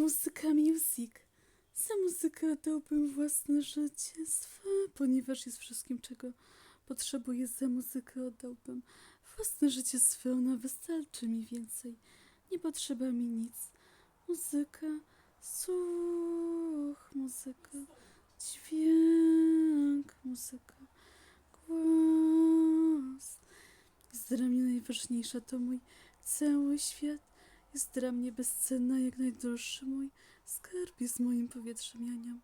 Muzyka music. Za muzykę oddałbym własne życie swe, ponieważ jest wszystkim, czego potrzebuję. Za muzykę oddałbym własne życie swe, ona wystarczy mi więcej. Nie potrzeba mi nic. Muzyka, słuch, muzyka, dźwięk, muzyka, głos. Jest dla mnie najważniejsza, to mój cały świat. Jest dla mnie bezcenna, jak najdroższy mój skarb jest moim powietrzem, ja nią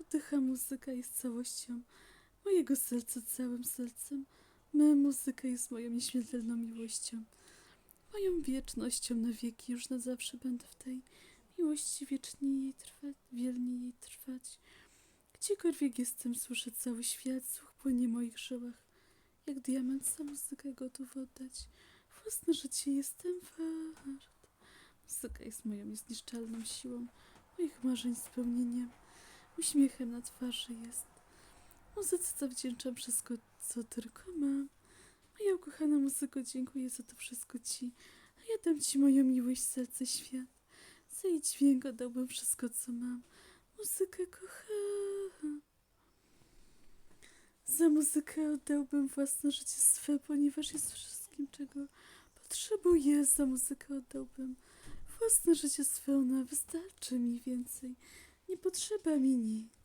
oddycha muzyka jest całością mojego serca, całym sercem. My, muzyka jest moją nieśmiertelną miłością, moją wiecznością na wieki, już na zawsze będę w tej miłości wiecznie jej trwać, wiernie jej trwać. Gdziekolwiek jestem, słyszę cały świat, słuch płynie moich żyłach. Jak diament za muzykę gotów oddać. Własne życie jestem wart. Muzyka jest moją niezniszczalną siłą, moich marzeń spełnieniem. Uśmiechem na twarzy jest. Muzyce zawdzięczam wszystko, co tylko mam. Moja ukochana muzyko, dziękuję za to wszystko ci. A ja dam ci moją miłość, serce, świat. Za jej dźwięk oddałbym wszystko, co mam. Muzykę kocham. Za muzykę oddałbym własne życie swe, ponieważ jest wszystkim, czego potrzebuję. Za muzykę oddałbym własne życie swe, ona wystarczy mi więcej. Nie potrzeba mi nic.